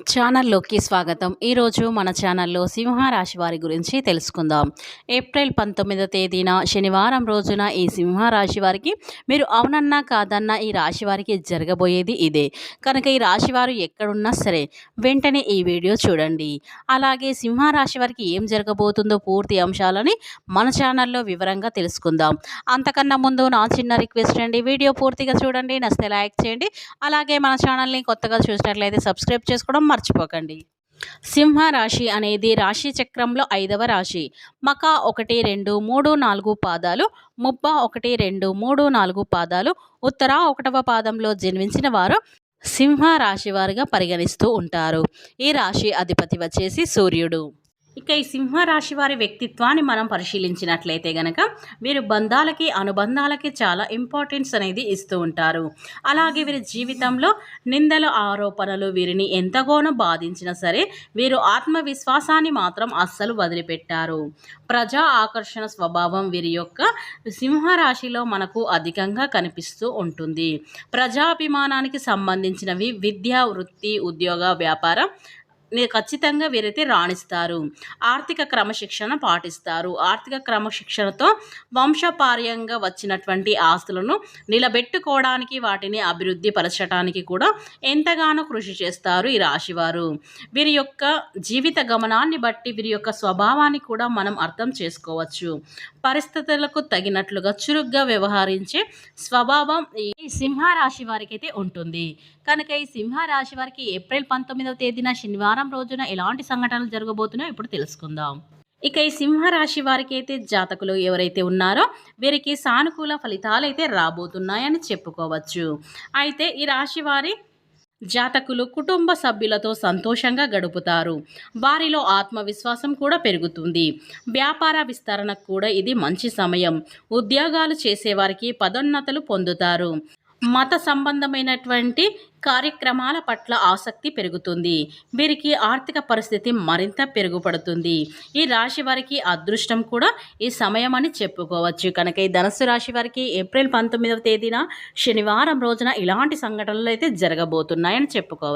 ఛానల్లోకి స్వాగతం. ఈరోజు మన ఛానల్లో సింహరాశి వారి గురించి తెలుసుకుందాం. ఏప్రిల్ పంతొమ్మిదో తేదీన శనివారం రోజున ఈ సింహరాశి వారికి మీరు అవునన్నా కాదన్నా ఈ రాశి వారికి జరగబోయేది ఇదే. కనుక ఈ రాశి వారు ఎక్కడున్నా సరే వెంటనే ఈ వీడియో చూడండి. అలాగే సింహరాశి వారికి ఏం జరగబోతుందో పూర్తి అంశాలని మన ఛానల్లో వివరంగా తెలుసుకుందాం. అంతకన్నా ముందు నా చిన్న రిక్వెస్ట్ అండి వీడియో పూర్తిగా చూడండి నచ్చితే లైక్ చేయండి. అలాగే మన ఛానల్ని కొత్తగా చూసినట్లయితే సబ్స్క్రైబ్ చేసుకోవడం మర్చిపోకండి. సింహ రాశి అనేది రాశి చక్రంలో ఐదవ రాశి. మక ఒకటి రెండు మూడు నాలుగు పాదాలు ముబ్బ ఒకటి రెండు మూడు నాలుగు పాదాలు ఉత్తర ఒకటవ పాదంలో జన్మించిన వారు సింహ రాశి వారిగా పరిగణిస్తూ ఉంటారు. ఈ రాశి అధిపతి వచ్చేసి సూర్యుడు. ఇక ఈ సింహరాశి వారి వ్యక్తిత్వాన్ని మనం పరిశీలించినట్లయితే గనక వీరు బంధాలకి అనుబంధాలకి చాలా ఇంపార్టెన్స్ అనేది ఇస్తూ ఉంటారు. అలాగే వీరి జీవితంలో నిందల ఆరోపణలు వీరిని ఎంతగానో బాధించినా సరే వీరు ఆత్మవిశ్వాసాన్ని మాత్రం అస్సలు వదిలిపెట్టారు. ప్రజా ఆకర్షణ స్వభావం వీరి యొక్క సింహరాశిలో మనకు అధికంగా కనిపిస్తూ ఉంటుంది. ప్రజాభిమానానికి సంబంధించినవి విద్య వృత్తి ఉద్యోగ వ్యాపారం ఖచ్చితంగా వీరైతే రాణిస్తారు. ఆర్థిక క్రమశిక్షణ పాటిస్తారు. ఆర్థిక క్రమశిక్షణతో వంశపార్యంగా వచ్చినటువంటి ఆస్తులను నిలబెట్టుకోవడానికి వాటిని అభివృద్ధి పరచడానికి కూడా ఎంతగానో కృషి చేస్తారు ఈ రాశివారు. వీరి యొక్క జీవిత గమనాన్ని బట్టి వీరి యొక్క స్వభావాన్ని కూడా మనం అర్థం చేసుకోవచ్చు. పరిస్థితులకు తగినట్లుగా చురుగ్గా వ్యవహరించే స్వభావం ఈ సింహరాశి వారికైతే ఉంటుంది. కనుక ఈ సింహరాశి వారికి ఏప్రిల్ పంతొమ్మిదవ తేదీన శనివారం రోజున ఎలాంటి సంఘటనలు జరగబోతున్నాయో ఇప్పుడు తెలుసుకుందాం. ఇక ఈ సింహరాశి వారికి అయితే జాతకులు ఎవరైతే ఉన్నారో వీరికి సానుకూల ఫలితాలు అయితే రాబోతున్నాయని చెప్పుకోవచ్చు. అయితే ఈ రాశి వారి జాతకులు కుటుంబ సభ్యులతో సంతోషంగా గడుపుతారు. వారిలో ఆత్మవిశ్వాసం కూడా పెరుగుతుంది. వ్యాపార విస్తరణకు కూడా ఇది మంచి సమయం. ఉద్యోగాలు చేసేవారికి పదోన్నతలు పొందుతారు. మత సంబంధమైనటువంటి కార్యక్రమాల పట్ల ఆసక్తి పెరుగుతుంది. వీరికి ఆర్థిక పరిస్థితి మరింత పెరుగుపడుతుంది. ఈ రాశి వారికి అదృష్టం కూడా ఈ సమయం అని చెప్పుకోవచ్చు. కనుక ఈ ధనస్సు రాశి వారికి ఏప్రిల్ పంతొమ్మిదవ తేదీన శనివారం రోజున ఇలాంటి సంఘటనలు అయితే జరగబోతున్నాయని చెప్పుకోవచ్చు.